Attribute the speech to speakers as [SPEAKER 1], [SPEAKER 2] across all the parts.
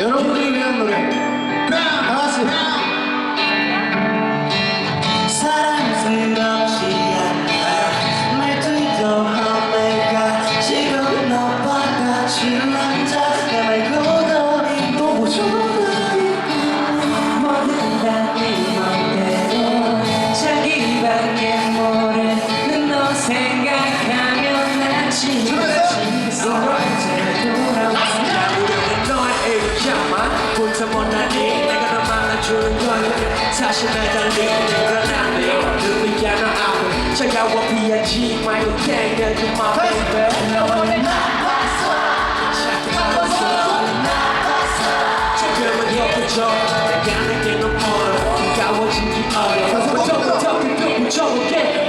[SPEAKER 1] 여러분들이 위한 노래. 다
[SPEAKER 2] 사랑. 생각
[SPEAKER 3] 다시 매달리는 건안돼 누구야 너 앞에 차가워 피하지 말고 땡겨줘 my baby
[SPEAKER 2] 너 오늘 나빴어
[SPEAKER 3] 자꾸 나빴어 나빴어
[SPEAKER 2] 조금은 덮어줘 내가 내게 너무
[SPEAKER 1] 어려워 가워지기
[SPEAKER 2] 어려워 조금 더 그도 무조건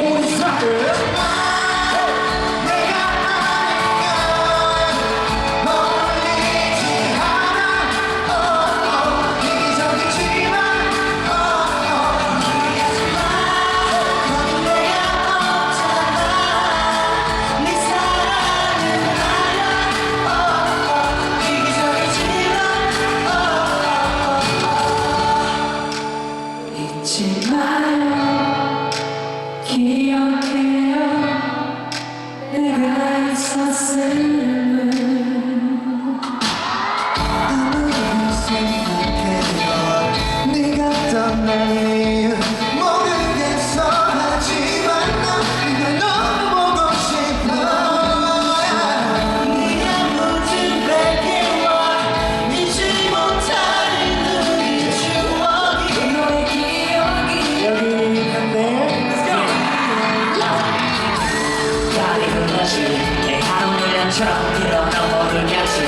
[SPEAKER 2] 같이 내 하루는 연처럼 길어 넘어를
[SPEAKER 3] 같이